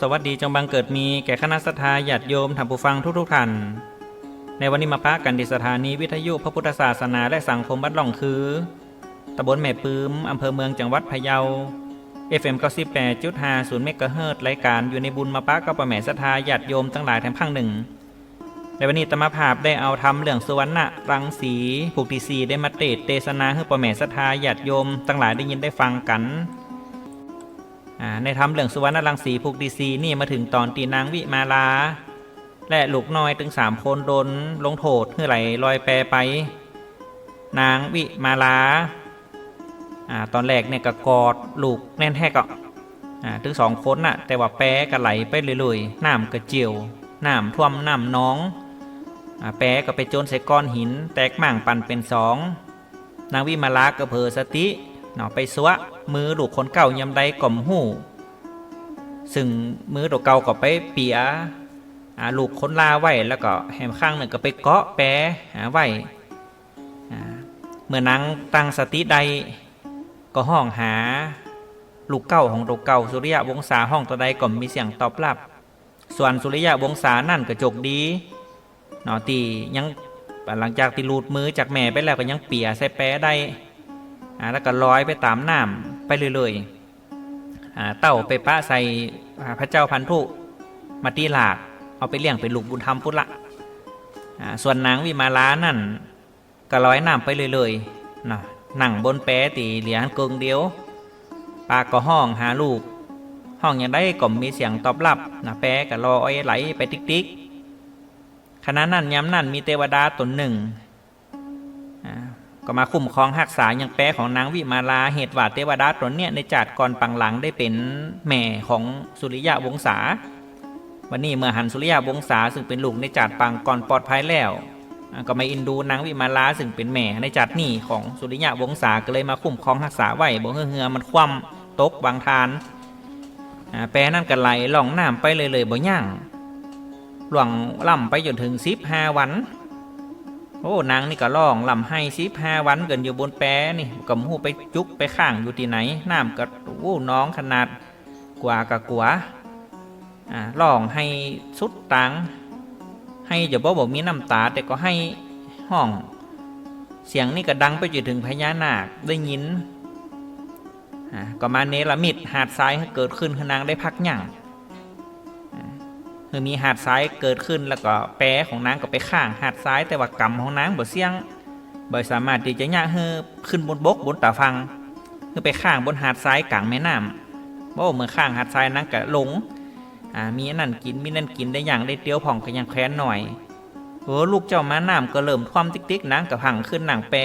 สวัสดีจงบังเกิดมีแก่คณะสัตยาญาติโยมท่านผู้ฟังทุกๆท่าน ในวันนี้มาพะกันที่สถานีวิทยุพระพุทธศาสนาและสังคมบ้านหล่องคือตำบลแม่ปืมอำเภอเมืองจังหวัดพะเยา FM 98.50เมกะเฮิรตรายการอยู่ในบุญมาปะกับประแม่สัทธาญาติโยมทั้งหลายทั้งพังหนึ่งในวันนี้ตมภาพได้เอาทำเรื่องสุวรรณรังสีผูกทีสีได้มาเตดเตศนาให้ประแม่สัทธาญาติโยมทั้งหลายได้ยินได้ฟังกัน ในทำเรื่องสุวรรณรังสีผูกดีซีนี่มาถึงตอนตีนางวิมาลา และลูกน้อยถึงสามคนโดนลงโทษเพื่อไหลลอยแปรไป นางวิมาลาอ่าตอนแรกเนี่ยก็กอดลูกแน่นแท้ก็อ่าถึงสองคนน่ะแต่ว่าแปรก็ไหลไปเรื่อยๆน้ำก็เจียวน้ำท่วมน้ำน้องอ่าแปรก็ไปโจนใส่ก้อนหิน แตกหม่างปันเป็นสอง นางวิมาลาก็เพอสติ เนาะไปสวะมือลูกคนเก่ายำใดก่อมหูซึ่งมือตัวเก่าก็ไปเปียลูกคนลาไว้แล้วก็แหมข้างหนึ่งก็ไปเกาะแปรหาไว้เมื่อนางตั้งสติใดก็ห้องหา ลูกเก่าของตัวเก่าสุริยะวงศาห้องตัวใดก็มีเสียงตอบรับ ส่วนสุริยะวงศานั่นก็จกดีเนาะตียังหลังจากตีลูดมือจากแม่ไปแล้วก็ยังเปียใส่แปรได้ แล้วก็ลอยไปตามน้ำไปเรื่อยๆเต้าไปปะใส่พระเจ้าพันธุมาตีหลากเอาไปเลี้ยงเป็นลูกบุญธรรมพุทธละส่วนนางวิมาลานั่นก็ลอยน้ำไปเรื่อยๆนะนั่งบนแปตีเหลียงเกิงเดียว ปากก็ห้องหาลูก ห้องอย่างได้ก็มีเสียงตอบรับนะแปก็ลอยไหลไปติ๊กๆขณะนั้นย้ำนั่นมีเทวดาตนหนึ่ง ก็มาคุ้มครองหักษาอย่างแปรของนางวิมาลาเหตุว่าเทวดาตนเนี่ยในจัดก่อนปังหลังได้เป็นแม่ของสุริยะวงศาวันนี้เมื่อหันสุริยะวงศาซึ่งเป็นลูกในจัดปังก่อนปลอดภัยแล้วก็มาอินดูนางวิมาลาซึ่งเป็นแม่ในจัดนี่ของสุริยะวงศาก็เลยมาคุ้มครองหักษาไว้บ่เฮือเฮือมันคว่ำตกบางทานแปรนั่นก็ไหลล่องน้ำไปเลยเลยบ่ย่างหลวงล่ำไปจนถึงสิบห้าวัน โอ้นางนี่ก็ร้องลำให้สิบห้าวันเกินอยู่บนแปรนี่กับหูไปจุกไปข้างอยู่ที่ไหนน้ำก็โอ้น้องขนาดกว่ากับกว่าอ่าร้องให้สุดตังให้อย่าบอกบอกมีน้ำตา แต่ก็ให้ห้อง เสียงนี่ก็ดังไปจนถึงพญานาคได้ยินอ่าก็มาเนรมิตหาดทรายเกิดขึ้นคือนางได้พักหยั่ง คือมีหาดซ้ายเกิดขึ้นแล้วก็แปรของนางก็ไปข้างหาดซ้ายแต่ว่ากำของนางบ่เสี่ยงบ่สามารถที่จะย่าเฮือขึ้นบนบกบนตาฟังคือไปข้างบนหาดซ้ายกลางแม่น้ำบ่เมื่อข้างหาดซ้ายนางก็หลงอ่ามีนั่นกินมีนั่นกินได้อย่างได้เตียวผ่องก็ยังแค้นหน่อยโอ้ลูกเจ้าม้าน้ำก็เริ่มท่วมติ๊กๆนางก็พังขึ้นหนังแปร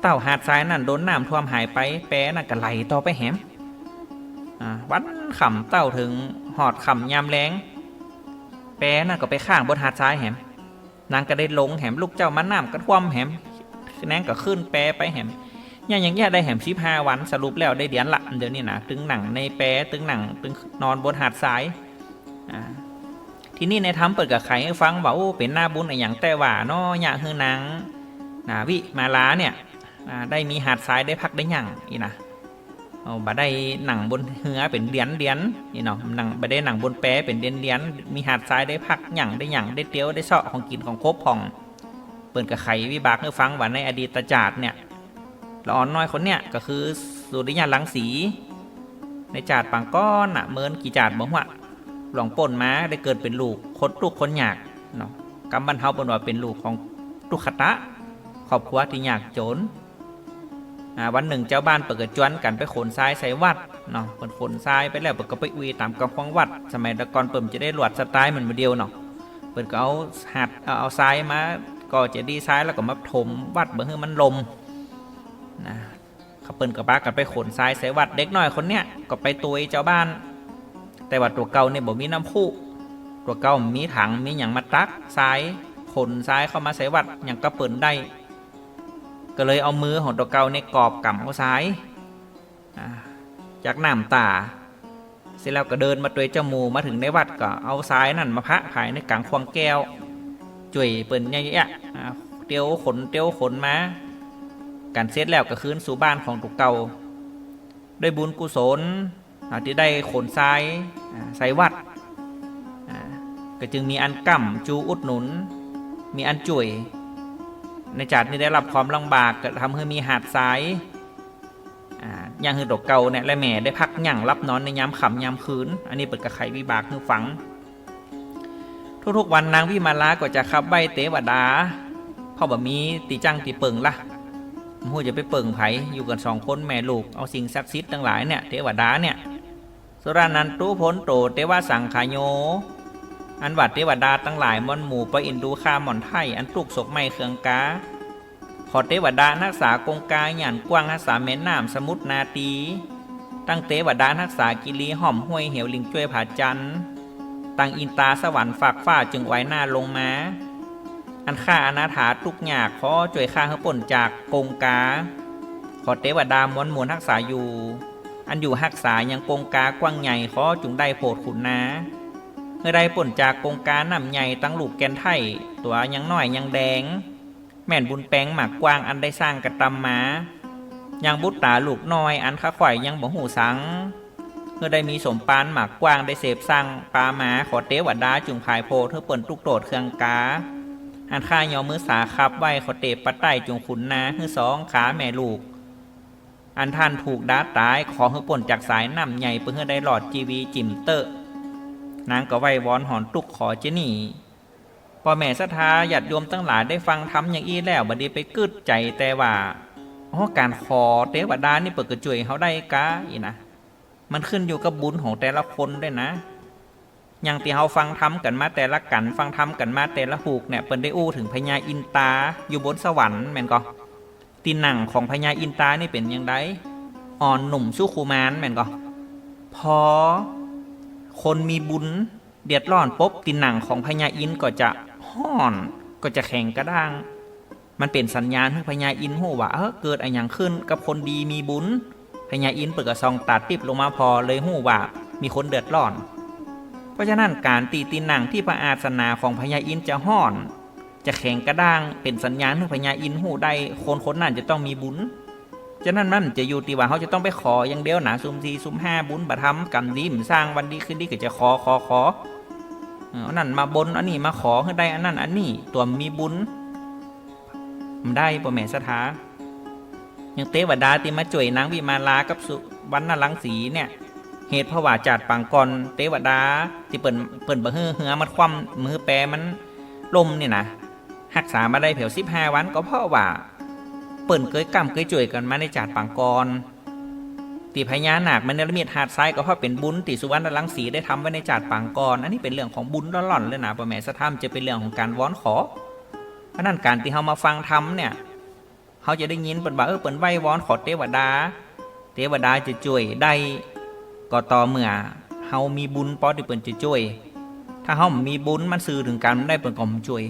เต้าหาดซ้ายนั่นโดนน้ำท่วมหายไปแปรนั่นก็ไหลต่อไปแหมวันขำเต้าถึงหอดขำยามแรง แปรน่ะก็ไปข้างบนหาดทรายแหม นางก็ได้ลงแหมลูกเจ้ามันน้ำก็ท่วมแหมนางก็ขึ้นแปรไปแหมอย่างอย่างเงี้ยได้แหมชิบห้าวันสรุปแล้วได้เดียนละเดี๋ยวนี้นะตึงหนังในแปรตึงหนังตึงนอนบนหาดทรายอ่าทีนี้ในทำเปิดกับใครให้ฟังว่าโอ้เป็นหน้าบุญอะไรอย่างแต่ว่าเนาะอยากฮือนางนาวิมาลาเนี่ยได้มีหาดทรายได้พักได้อย่างอีนะ เอาบ่ได้หนังบนเหือเป็นเดียนเดียนนี่เนาะหนังบ่ได้หนังบนแปรเป็นเดียนเดียนมีหาดทรายได้พักหยั่งได้หยั่งได้เตี้ยวได้เสาะของกินของครบผ่อง เปิดกับไขวิบากให้ฟังว่าในอดีตจาดเนี่ยละอ่อนน้อยคนเนี่ยก็คือสุริยะลังสี ในจาดปังก้อนอะเมินกี่จาดบ่หัวหลวงป่นมาได้เกิดเป็นลูกคนลูกคนหยากเนาะกำบันเฮาเป็นว่าเป็นลูกของตุขตะครอบครัวที่ยากจน วันหนึ่งเจ้าบ้านเปิดกระจวนกันไปขนทรายใส่วัดเนาะเปิดขนทรายไปแล้วเปิดก็ไปอุยตามกำควงวัด สมัยตะกอนเปิดจะได้หลวดสไตล์เหมือนมาเดียวเนาะเปิดก็เอาหัดเอาเอาทรายมาก็จะดีทรายแล้วก็มาถมวัดเบื่อให้มันลมนะเขาเปิดกับบ้ากันไปขนทรายใส่วัดเด็กน้อยคนเนี้ยก็ไปตุยเจ้าบ้าน แต่ว่าตัวเก่าเนี่ยบ่มีน้ำพุตัวเก่ามีถังมีอย่างมาตักทรายขนทรายเข้ามาใส่วัดอย่างก็เปิดได้ ก็เลยเอามือของตัวเก่าในกรอบกำเอาซ้าย จากน้ำตา เสร็จแล้วก็เดินมาตัวยเจ้ามูมาถึงในวัดก็เอาซ้ายนั่นมาพระภายในกลางควงแก้ว จุ่ยเปิ่นใหญ่ๆอ่าเตียวขนเตียวขนมาการเสร็จแล้วก็คืนสู่บ้านของตัวเก่าด้วยบุญกุศลที่ได้ขนทรายอ่าใส่วัด ก็จึงมีอันก่ำจูอุดหนุน มีอันจ่ย ในจัดนี้ได้รับความลำบากก็ทำให้มีหาดทรายอย่างคือดอกเก่าเนี่ยและแม่ได้พักหยั่งรับนอนในยามค่ำยามคืน อันนี้เปิดกระไขวิบากคือฝัง ทุกๆวันนางวิมาลาก็จะขับใบเตวดาพ่อบ่มีตีจังตีเปิงละมูจะไปเปิงไผอยู่กันสองคนแม่ลูกเอาสิ่งศักดิ์สิทธิ์ทั้งหลายเนี่ยเทวดาเนี่ยสุรานันตุพ้นโตเทวสังขายโย อันวัดเทวดาตั้งหลายมอนหมู่ไปอินดูคาหมอนไทยอันปลูกศกไม้เครืองกา ขอเทวดานักษากงกาหยันกว้างรักษาแม่น้ำสมุทรนาตี ตั้งเทวดานักษากิรีห่อมห้วยเหวลิงจ้วยผาจันตั้งอินตาสวรรค์ฝากฟ้าจึงไว้หน้าลงมา อันข้าอนาถาทุกหยากขอจ่วยข้าให้ป่นจากกงกา ขอเทวดามวลมวลรักษาอยู่ อันอยู่รักษายังกงกากว้างใหญ่ขอจุงได้โปรดขุนนา ได้ป่นจากกงการนำใหญ่ตั้งลูกแกนไทยตัวยังน้อยยังแดง แม่นบุญแปงหมากกวางอันได้สร้างกระตำมายังบุตรตาลูกน้อยอันข้าข่อยยังบ่หูสังเมื่อได้มีสมปานหมากกว้างได้เสพสร้างปลาหมาขอเตวดาจุงภายโพเธอเปิ่นตุกโตดเครื่องกา อันข้ายอมือสาขับไว้ขอเตปปัดไตจุงขุนนาฮือสองขาแม่ลูก อันท่านถูกดาตายขอให้ป่นจากสายน้ำใหญ่เพื่อได้หลอดจีวีจิมเตอร์ นางก็ไหว้วอนหอนตุกขอเจนี่พอแม่ศรัทธาญาติโยมตั้งหลายได้ฟังทำอย่างอี้แล้วบัดนี้ไปกึดใจแต่ว่าอ๋อการขอเทวดานี่เปิดกระจุยเขาได้กะอีนะมันขึ้นอยู่กับบุญของแต่ละคนด้วยนะ อย่างที่เราฟังทำกันมาแต่ละกัน ฟังทำกันมาแต่ละหูกเนี่ยเปิ้นได้อู้ถึงพญาอินตาอยู่บนสวรรค์แม่นก็ตีหนังของพญาอินตานี่เป็นยังไงอ่อนหนุ่มสู้คูมานแม่นก็พอ คนมีบุญเดือดร้อนปุ๊บตินหนังของพญาอินก็จะห้อนก็จะแข็งกระด้าง มันเป็นสัญญาณให้พญาอินหูว่าเออเกิดอะไรอย่างขึ้นกับคนดีมีบุญพญาอินเปิดกระซองตัดติบลงมาพอเลยหูว่ามีคนเดือดร้อน เพราะฉะนั้นการตีตินหนังที่พระอาสนาของพญาอินจะห้อน จะแข็งกระด้างเป็นสัญญาณให้พญาอินหูได้คนคนนั้นจะต้องมีบุญ ฉะนั้นมันจะอยู่ที่ว่าเขาจะต้องไปขออย่างเดียวหนาซุมซีซุมห้าบุญบะทำกรรมดีมนสร้างวันดีขึ้นดีก็จะขอขอขออันนั้นมาบนอันนี้มาขอให้ได้อันนั้นอันนี้ตัวมีบุญมันได้ป่แม่สถาอย่างเทวดาที่มาจ่วยนางวิมาลากับสุวรรณลังสีเนี่ยเหตุเพราะว่าจัดปังกรเทวดาที่เปิ่นเปิ่นบะเฮือเหือมันคว่ำมือแปรมันลมเนี่ยนะรักษามาได้เผียวสิบห้าวันก็เพราะว่า เปิ่นเคยกำเคยจ่วยกันมาในจาดปังกรตีพญานาคมันเนรมิตหาดทรายก็เพราะเป็นบุญตีสุวรรณรังสีได้ทำไว้ในจาดปังกรอันนี้เป็นเรื่องของบุญล่อนๆเลยนะประแม่สะทำจะเป็นเรื่องของการว้อนขอเพราะนั้นการที่เขามาฟังทำเนี่ยเขาจะได้ยินเปิ่นว่าเออเปิ่นไหว้วอนขอเทวดา เทวดาจะช่วยได้ก็ต่อเมื่อเฮามีบุญพอที่เปิ่นจะช่วย ถ้าเฮามีบุญมันสื่อถึงการได้เปิ่นก็มช่วย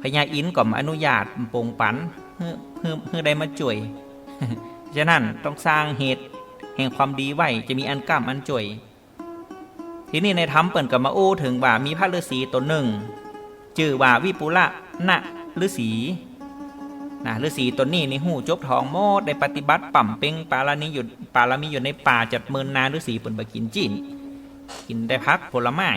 พญาอินก็มอนุญาตโปร่งปัน เพื่อเพื่อได้มาจ่วยฉะนั้นต้องสร้างเหตุแห่งความดีไว้จะมีอันกล้ามอันจ่วยทีนี้ในธรรมเปิ่นกับมาโอ้ถึงว่ามีพระฤาษีตนหนึ่งชื่อว่าวิปุระนะฤาษีนะฤาษีตนนี้ในหูจบทองโมดได้ปฏิบัติปั่มเป่งปารานีอยู่ปารามีอยู่ในป่าจัดเมินนาฤาษีเปิ่นไปกินจีนกินได้พักผลไม้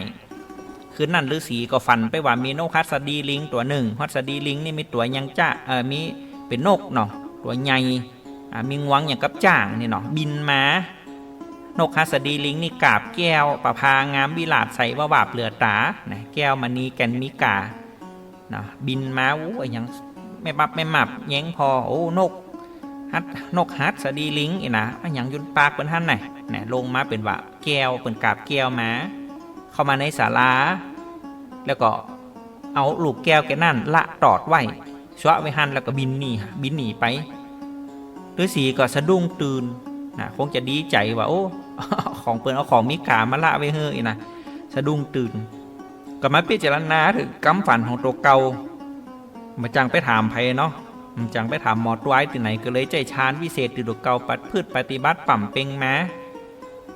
คืนนั้นฤาษีก็ฝันไปว่ามีนกฮัสดีลิงตัวหนึ่งฮัสดีลิงนี่มีตัวยังจ้าเออมี เป็นนกเนาะตัวใหญ่มีงวงอย่างกับจ้างนี่เนาะบินมา นกฮัสดีลิงนี่กาบแก้วประพางามวิลาดใส่ว่าบาบเหลือตานะแก้วมณีแกนมิกาเนาะบินมาโอ้ยังไม่บับไม่หมับแย้งพอโอ้นกฮัดนกฮัสดีลิงอีนะอันยังยุนปากเป็นท่านไหนนะลงมาเป็นว่าแก้วเป็นกาบแก้วมา เข้ามาในศาลาแล้วก็เอาลูกแก้วแกนั่นละตอดไว้ ชวะไว้หันแล้วก็บินหนีบินหนีไปฤาษีก็สะดุ้งตื่นนะคงจะดีใจว่าโอ้ของเปิ่นเอาของมิกามาละไว้เฮ้ยนะสะดุ้งตื่นก็มาพิจารณาถึงกำฝันของตัวเก่ามาจังไปถามไพเนาะมาจังไปถามหมอดไว้ที่ไหนก็เลยใจชานวิเศษติดตัวเก่าปัดพืชปฏิบัติปั่มเป่งมา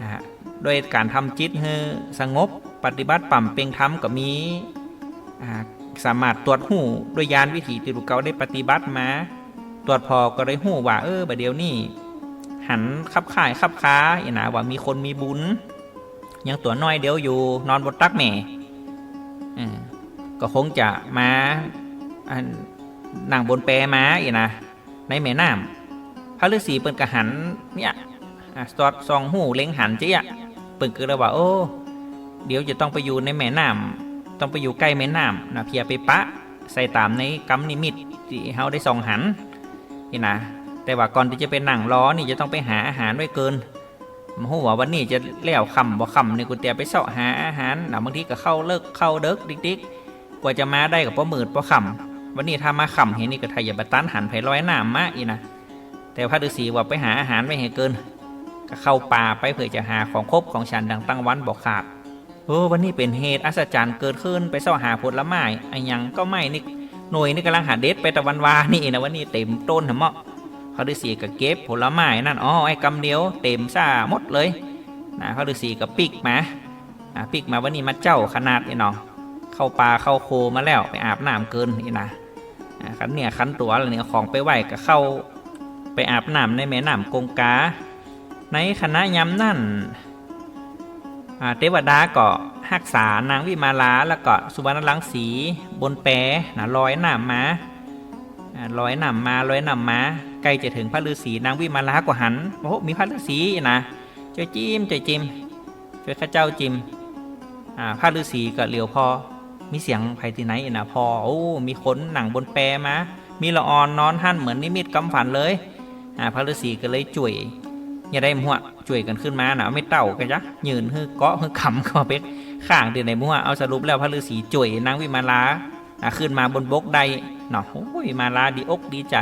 นะฮะโดยการทำจิตให้สงบปฏิบัติปั่มเป่งธรรมก็มีอ่า สามารถตรวจหูด้วยยานวิถีที่ลูกเก่าได้ปฏิบัติมา ตรวจพอก็ได้หูว่าเออบัดเดียวนี้หันขับข่ายขับค้าอีนะว่ามีคนมีบุญ ยังตัวน้อยเดียวอยู่นอนบนตักแม่ก็คงจะมาอันนั่งบนแปมาอีนะในแม่น้ำพระฤาษีเปิ่นกระหันเนี่ยสอดซองหูเล็งหันเจ๊ะเปิ่นก็เลยว่าโอ้ เดี๋ยวจะต้องไปอยู่ในแม่น้ำ ต้องไปอยู่ใกล้แม่น้ำนะเพียไปปะ ใส่ตามในกำนิมิตที่เฮาได้ส่องหันนี่นะแต่ว่าก่อนที่จะไปนั่งล้อนี่จะต้องไปหาอาหารไว้เกินมหูว่าวันนี้จะแล้วคำบ่คำในกูเตียไปเสาะหาอาหารนะบางทีก็เข้าเลิกเข้าเด็กดิ๊กๆกว่าจะมาได้กับป้อมืดป้อคำวันนี้ถ้ามาคำเห็นนี่ก็ไทยอย่าบัตันหันไผร้อยหน้ามาอีนะแต่พระฤาษีว่าไปหาอาหารไม่ให้เกิน ก็เข้าป่าไปเพื่อจะหาของครบของฉันดังตั้งวันบอกขาด โอ้วันนี้เป็นเหตุอัศจรรย์เกิดขึ้นไปเสาะหาผลไม้ไอ้ยังก็ไม่นี่หน่วยนี่กำลังหาเด็ดไปตะวันวานี่นะวันนี้เต็มต้นหรอเมาะเขาฤาษีก็เก็บผลไม้นั่นอ๋อไอ้กำเดียวเต็มซ่าหมดเลยนะเขาฤาษีก็ปิกมาอ่าปิกมาวันนี้มาเจ้าขนาดนี่เนาะเข้าป่าเข้าโคมาแล้วไปอาบน้ำเกินนี่นะขันเนี่ยขันตัวอะไรเนี่ยของไปไหวก็เข้าไปอาบน้ำในแม่น้ำกงกา ในคณะยำนั่น เทวดาก็รักษานางวิมาลาแล้วก็สุวรรณลังสีบนแปรนะลอยหนามมาลอยหนามมาลอยหนามมาใกล้จะถึงพระฤาษีนางวิมาลาก็หันโอ้โหมีพระฤาษีนะช่วยจิ้มช่วยจิ้มช่วยข้าเจ้าจิ้มพระฤาษีก็เหลียวพอมีเสียงใครที่ไหนนะพอโอ้มีคนหนังบนแปรมามีละออนนอนหั่นเหมือนนิมิตกำฝันเลยอ่าพระฤาษีก็เลยจ่วย อย่าได้มัวช่วยกันขึ้นมาหนาไม่เต่ากันจ้ะยืนฮือเกาะฮือขำก็เป็กข้างเดือนในมัวเอาสรุปแล้วพระฤาษีจ่วยนางวิมาลาขึ้นมาบนบกใดเนาะโอ้ยมาลาดีอกดีใจ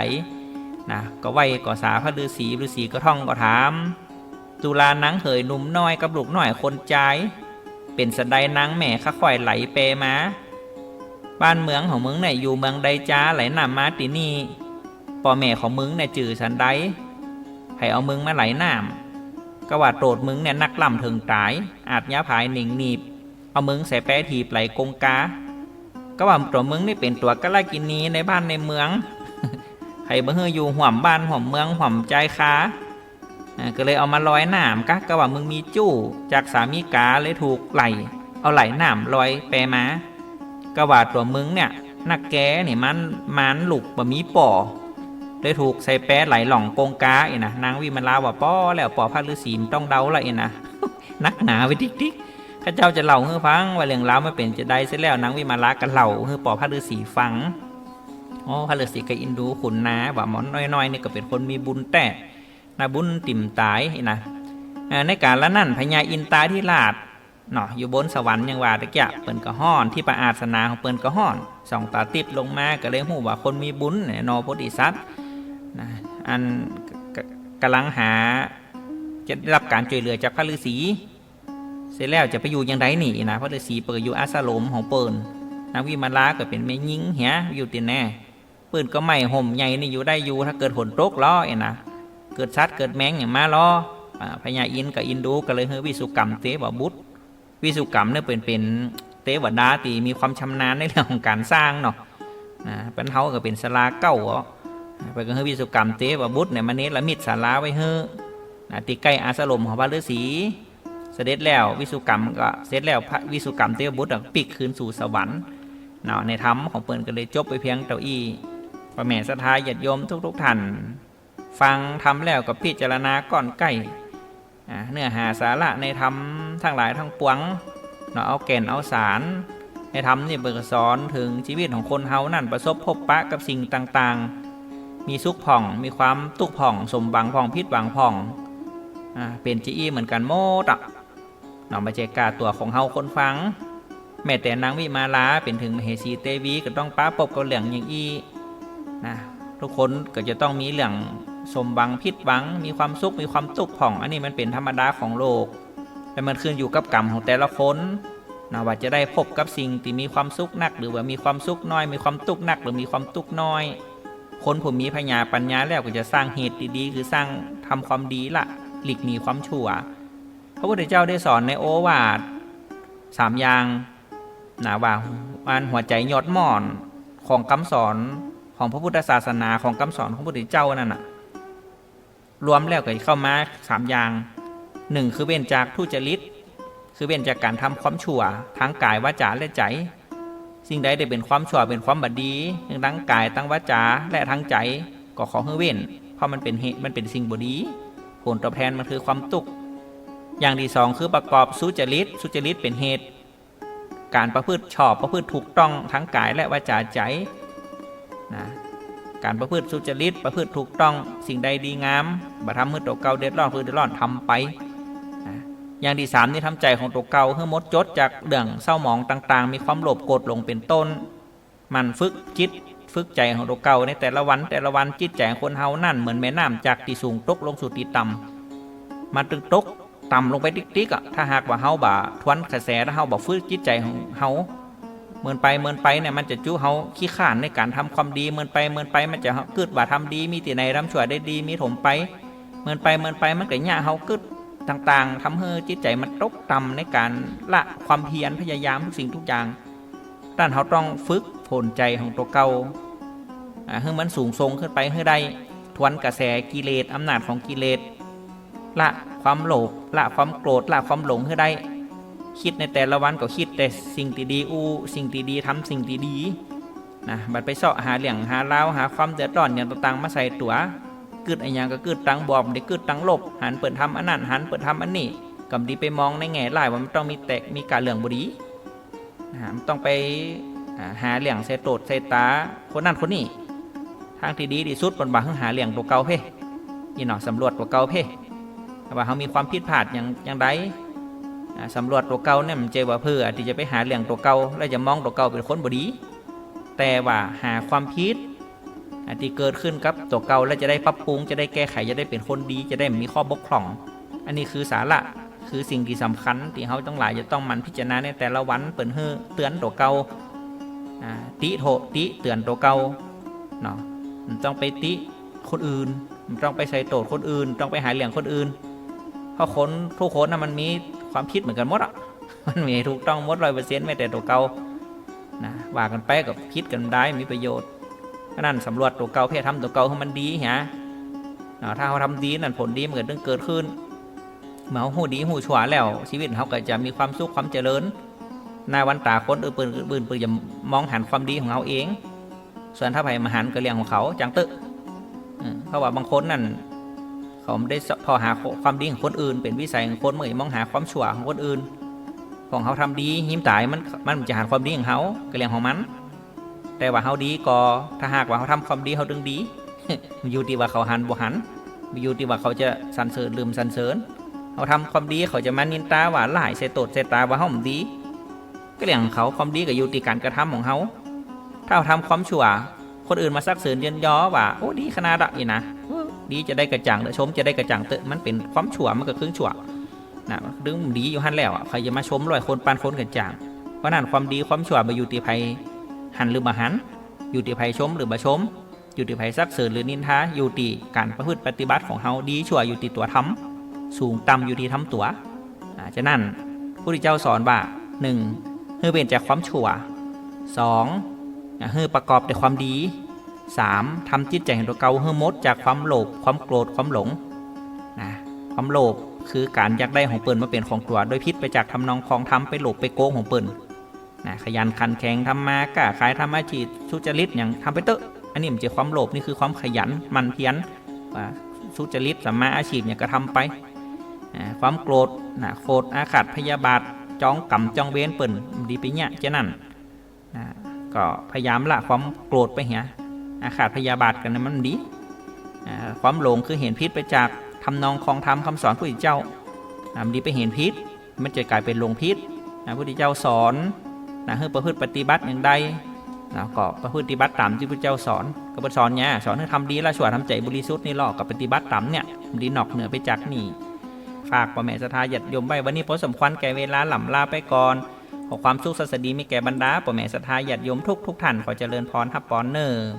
นะก็ไหวก็สาพระฤาษีฤาษีก็ท่องก็ถามตุลานังเหยหนุ่มน้อยกับลูกน้อยคนใจเป็นสะใดนางแม่ข้าข่อยไหลเปมาบ้านเมืองของมึงเนี่ยอยู่เมืองใดจ้าไหลนำมาตินี่พ่อแม่ของมึงเนี่ยจื่อสันใด ให้เอามึงมาไหลน้ำก็ว่าโตดมึงเนี่ยนักล่ำถึงตาย อาจยาผายหนิงหนีบ เอามึงใส่แปรถีบไหลกงกา ก็ว่าตัวมึงนี่เป็นตัวกะลากินนีในบ้านในเมืองให้เบื่ออยู่ห่วมบ้านห่วมเมืองห่วมใจค้าก็เลยเอามาลอยน้ำกะก็ว่ามึงมีจู้จากสามีกาเลยถูกไหล เอาไหลน้ำลอยแปมาก็ว่าตัวมึงเนี่ยนักแกนี่มันมันหลุกบะมีป่อ เลยถูกใส่แป๊ดไหลหล่องโกงกาเอ็นะนางวิมาลาว่าป้อแล้วปอพระฤาษีต้องเดาละเอ็นะนักหนาไปทิกทิกข้าเจ้าจะเล่าให้ฟังว่าเรื่องราวไม่เป็นจะได้เสร็จแล้วนางวิมาลาก็เล่าให้ปอพระฤาษีฟังอ๋อพระฤาษีก็อินดูขุนนาว่าหมอนน้อยๆนี่ก็เป็นคนมีบุญแต่นาบุญติ่มตายนะเอ่อในการละนั่นพญาอินตาที่ลาดเนาะอยู่บนสวรรค์ยังว่าตะเกียะเปิ้นก็ห้อนที่ประอาสนาของเปิ้นก็ห้อนส่องตาติดลงมาก็เลยหูว่าคนมีบุญเนี่ยนอโพธิสัตว์ นะอันกกำลังหาจะได้รับการช่วยเหลือจากพระฤาษีเสร็จแล้วจะไปอยู่ยังไงนี่นะพระฤาษีเปิดอยู่อาสาลมของเปิลนาวิมาลาก็เป็นแม่ยิงเหียอยู่ตินแน่ปืนก็ไม่ห่มใหญ่นี่อยู่ได้อยู่ถ้าเกิดฝนตกล้อเอ็นะเกิดซัดเกิดแมงอย่างมาล้อพญาอินกับอินดูก็เลยเฮอวิสุกรรมเตวบุตรวิสุกรรมเนี่ยเป็นเป็นเตวดาตีมีความชำนาญในเรื่องของการสร้างเนาะนะเป็นเฮาก็เป็นสลาเก้าอ๋อ ไปก็ให้วิสุกรรมเตวบุตรเนี่ยมันนี้ละมิดสาราไว้เฮ้นะติใกล้อาสลมของพระฤาษีเสด็จแล้ววิสุกรรมก็เสร็จแล้วพระวิสุกรรมเทวบุตรปิกคืนสู่สวรรค์เนาะในธรรมของเปิ่นก็เลยจบไปเพียงเต้าอี้พระแม่สทาญาติโยมทุกๆท่านฟังทำแล้วก็พิจารณาก่อนใกล้อ่าเนื้อหาสาระในธรรมทั้งหลายทั้งปวงเนาะเอาแก่นเอาสารในธรรมนี่เบิกสอนถึงชีวิตของคนเฮานั่นประสบพบปะกับสิ่งต่างๆ มีสุขผ่อง มีความตุกผ่อง สมบังผ่องพิษหวังผ่องอ่าเป็นจีอี้เหมือนกันโมดอะเนาะมาเจกาตัวของเฮาคนฟัง แม้แต่นางวิมาลาเป็นถึงมเหสีเตวีก็ต้องป้าปบกับเหลืองอย่างอีนะทุกคนก็จะต้องมีเหลืองสมบังพิษหวัง มีความสุขมีความตุกผ่อง อันนี้มันเป็นธรรมดาของโลก แต่มันขึ้นอยู่กับกรรมของแต่ละคนนะว่าจะได้พบกับสิ่งที่มีความสุขนัก หรือว่ามีความสุขน้อย มีความตุกนัก หรือมีความตุกน้อย คนผู้มีพญาปัญญาแล้วก็จะสร้างเหตุดีๆ คือสร้างทำความดีละหลีกหนีความชั่ว พระพุทธเจ้าได้สอนในโอวาทสามอย่างนะว่าอันหัวใจยอดหม่อนของคำสอนของพระพุทธศาสนาของคำสอนของพระพุทธเจ้านั่นน่ะรวมแล้วก็เข้ามาสามอย่างหนึ่งคือเว้นจากทุจริตคือเว้นจากการทำความชั่วทั้งกายวาจาและใจ สิ่งใดได้เป็นความชั่วเป็นความบดีทั้งกายทั้งวาจาและทั้งใจก็ขอให้เว้น เพราะมันเป็นเหตุมันเป็นสิ่งบดี ผลตอบแทนมันคือความตุกข์อย่างที่สองคือประกอบสุจริตสุจริตเป็นเหตุ การประพฤติชอบประพฤติถูกต้องทั้งกายและวาจาใจนะการประพฤติสุจริตประพฤติถูกต้องสิ่งใดดีงามบ่ทำมือตัวเก่าเดือดร้อนคือเดือดร้อนทำไป อย่างที่สามนี่ทำใจของตัวเก่าเพื่อมดจดจากเรื่องเศร้าหมองต่างๆ มีความโลภโกรธลงเป็นต้น มันฝึกจิตฝึกใจของตัวเก่าในแต่ละวันแต่ละวันจิตใจคนเฮานั่นเหมือนแม่น้ำจากที่สูงตกลงสู่ที่ต่ำมันตึงตกต่ำลงไปติ๊กๆอะถ้าหากว่าเฮาบ่าทวนกระแสแล้วเฮาบ่ฝึกจิตใจของเฮาเมินไปเมินไปเนี่ยมันจะจู้เฮาขี้ข้านในการทำความดีเมินไปเมินไปมันจะเกิดว่าทำดี มีที่ไหนทำชั่วได้ดีมีถมไปเมินไปเมินไปมันก็ย่าเฮาเกิด ต่างๆทำให้จิตใจมันตกต่ำในการละความเพียรพยายามทุกสิ่งทุกอย่างด้านเขาต้องฝึกผลใจของตัวเก่าอ่าให้มันสูงทรงขึ้นไปให้ได้ทวนกระแสกิเลสอำนาจของกิเลสละความโลภละความโกรธละความหลงให้ได้ คิดในแต่ละวันก็คิดแต่สิ่งที่ดีอู้สิ่งที่ดีทำสิ่งที่ดีนะบัดไปเสาะหาเหลี่ยงหาเล้าหาความเดือดร้อนอย่างต่างๆมาใส่ตัว กึดไอ้หยังก็กึดตังบอบได้กึดตังลบหันเปิดทำอันนั้นหันเปิดทำอันนี้กำดีไปมองในแง่ร้ายว่ามันต้องมีแตกมีการเหลืองบดีนะมันต้องไปหาเหลี่ยงใส่โตดใส่ตาคนนั่นคนนี้ทางที่ดีที่สุดบนบาหาเหลี่ยงตัวเก่าเพ่ยี่หนอสำรวจตัวเก่าเพ่ว่าเขามีความผิดพลาดอย่างอย่างใดสำรวจตัวเก่าเนี่ยมันเจอว่าเพื่อที่จะไปหาเหลี่ยงตัวเก่าแล้วจะมองตัวเก่าเป็นคนบดี แต่ว่าหาความผิด อ่าที่เกิดขึ้นกับตัวเก่าแล้วจะได้ปรับปรุงจะได้แก้ไขจะได้เป็นคนดีจะได้ไม่มีข้อบกพร่อง อันนี้คือสาระคือสิ่งที่สำคัญที่เขาต้องหลายจะต้องหมันพิจารณาในแต่ละวันเปิดเฮือเตือนตัวเก่าติโทติเตือนตัวเก่าเนาะมันต้องไปติคนอื่นมันต้องไปใส่โตดคนอื่น ต้องไปหาเหลี่ยงคนอื่นเพราะคนทุกคนนะมันมีความคิดเหมือนกันหมดอะมันมีถูกต้องหมดร้อยเปอร์เซ็นต์ไม่แต่ตัวเก่านะว่ากันไปกับคิดกันได้มีประโยชน์ นั่นสำรวจตัวเก่าเพื่อทำตัวเก่าให้มันดีฮะเนะถ้าเขาทำดีนั่นผลดีมันก็ต้องเกิดขึ้นเมาหูดีหูชั่วแล้ว ชีวิตเขาก็จะมีความสุขความเจริญหนาวันตาคนอื่นปืนปืนปืนจะมองหันความดีของเขาเอง ส่วนถ้าไผ่มาหันก็เรื่องของเขาจังตึอืมเพราะว่าบางคนนั่นเขาไม่ได้พอหาความดีของคนอื่น เป็นวิสัยของคนเมื่อมองหาความชั่วของคนอื่น ของเขาทำดีหิ้มตายมันมันจะหาความดีของเขาก็เรื่องของมัน แต่ว่าเขาดีก็ถ้าหากว่าเขาทำความดีเขาดึงดีมันอยู่ที่ว่าเขาหันบ่หันมันอยู่ที่ว่าเขาจะสรรเสริญลืมสรรเสริญเขาทำความดีเขาจะมานินตาว่าหลายใส่ตดใส่ตาว่าเขาไม่ดี ก็เรื่องของเขาความดีกับอยู่ที่การกระทำของเขาถ้าเขาทำความชั่วคนอื่นมาซักเสริญเยินยอว่าโอ้ดีขนาดอะอีนะดีจะได้กระจ่างเตอะชมจะได้กระจ่างเตอะมันเป็นความชั่วมันก็ครึ่งชั่วนะดึงดีอยู่หันแล้วใครจะมาชมร้อยคนปานคนกระจ่างเพราะนั้นความดีความชั่วไปอยู่ที่ไผ หันหรือมาหัน อยู่ที่ไผชมหรือมาชม อยู่ที่ไผซักเสริญหรือนินทาอยู่ที่การประพฤติปฏิบัติของเขาดีชั่วอยู่ที่ตัวทำสูงต่ำอยู่ที่ทำตัวอ่าฉะนั้นพระพุทธเจ้าสอนว่าหนึ่งให้เว้นจากความชั่วสองอ่าให้ประกอบด้วยความดีสามทำจิตใจของตัวเก่าให้หมดจากความโลภความโกรธความหลงนะความโลภคือการอยากได้ของเปิ่นมาเป็นของตัวโดยพิษไปจากทำนองของทำไปโลภไปโกงของเปิ่น นะขยันขันแข็งทำมากล้าขายทำอาชีพสุจริตอย่างทำไปเตอะอันนี้มันจะความโลภนี่คือความขยันมันเพียรว่าสุจริตสัมมาอาชีพอย่างกระทำไปความโกรธนะโกรธอาฆาตพยาบาทจองกำจองเว้นเปิ่นดีไปเนี่ยจะนั่นนะก็พยายามละความโกรธไปเหียอาฆาตพยาบาทกันนะมันดีความหลงคือเห็นพิษไปจากทำนองของธรรมคำสอนพระพุทธเจ้ามันดีไปเห็นพิษมันจะกลายเป็นหลงพิษพระพุทธเจ้าสอน นะให้ประพฤติปฏิบัติอย่างใดนะก็ประพฤติปฏิบัติตามที่พระเจ้าสอนก็บสอนเนี่ยสอนให้ทำดีละชั่วทำใจบริสุทธิ์นี่หรอกกับปฏิบัติตามเนี่ยดีนอกเหนือไปจากนี่ฝากพ่อแม่สถาหยัดโยมไว้วันนี้พอสมควรแก่เวลาหล่ำลาไปก่อนขอความสุขสัสดีมีแก่บรรดาพ่อแม่สถาหยัดโยมทุกทุกท่านขอเจริญพรทับปอนเนอร์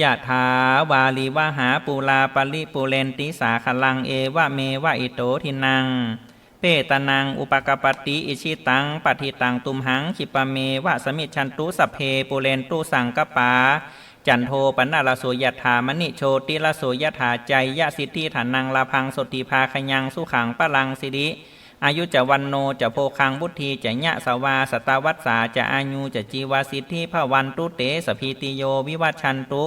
ยะถาวาลีวาหาปูลาปลิปูเรนติสาขลังเอวะเมวะอิโตทินัง เปตนังอุปกปปติอิชิตังปฏิตังตุมหังคิปะเมวะสมิจฉันตุสัพเพปูเรนตุสังกปา จันโทปนาลโสยถามณิโชติลโสยถาใจยะสิทธิฐานังลาพังสติภาคยังสุขังปะลังสิริอายุจะวันโนจะโพคังบุตรีจะยะสวาสตาวัตสาจะอายุจะจีวาสิทธิภวันตุเตสพีติโยวิวัชันตุ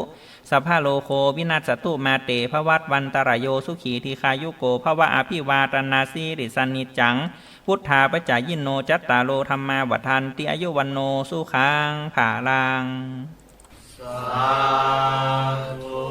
สภาโลโควินาศตุมาเตภวัตวันตรายโยสุขีทีคายุโกภวะอภิวาตนาสีริสนิจจัง พุทธาปจายินโนจัตตาโลธรรมาวัฏันติอายุวันโนสุขังผาลังสาธุ